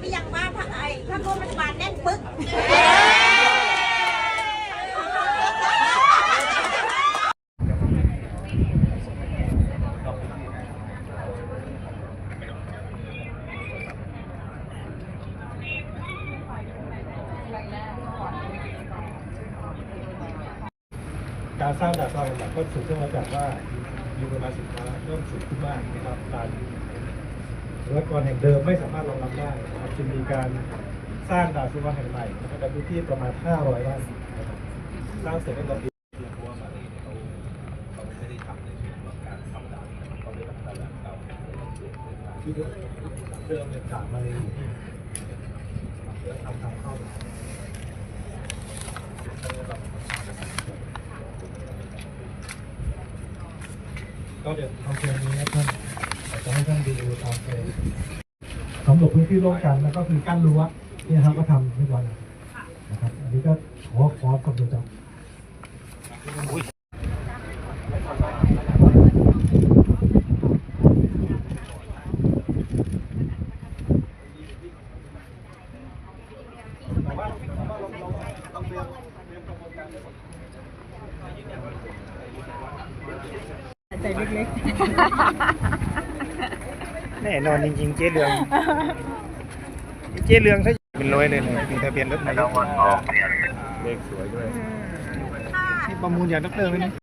ไปยังว่าพระไอ้พระโกมันบานแน่นปึ๊กการสร้างดาดฟ้าใหม่ก็สืบเนื่องมาจากว่ามีปริมาณสินค้าเริ่มสูงขึ้นมากนะครับการ รักรแห่งเดิมไม่สามารถรองรับได้จึงมีการสร้างดาดฟ้าแห่งใหม่ในพื้นที่ประมาณ 500ไร่นะครับสร้างเสร็จในตอนปีเพราะว่ามาเลเขาเขาไม่ได้ทำในเชิงของการทำดาดเขาได้ทำดาดเก่าที่เดิมเดิมเนี่ยจากมาเลอยู่ที่แล้วทำทำเข้าก็เดี๋ยวทำเพลงนี้นะท่านเดี๋ยว จะให้ท่านดูทำเพลงสำรวจพื้นที่ร่วมกันแล้วก็คือกั้นรั้วเนี่ยครับก็ทำทุกวันนะครับอันนี้ก็ขอขอสำรวจจาก แน่นอนจริงๆเจ๊เรืองเจ๊เรืองถ้าเป็นร้อยเลยนะมีทะเบียนรถไหนเลขสวยด้วยนี่ประมูลอย่างนักเตอร์ไหมเนี่ย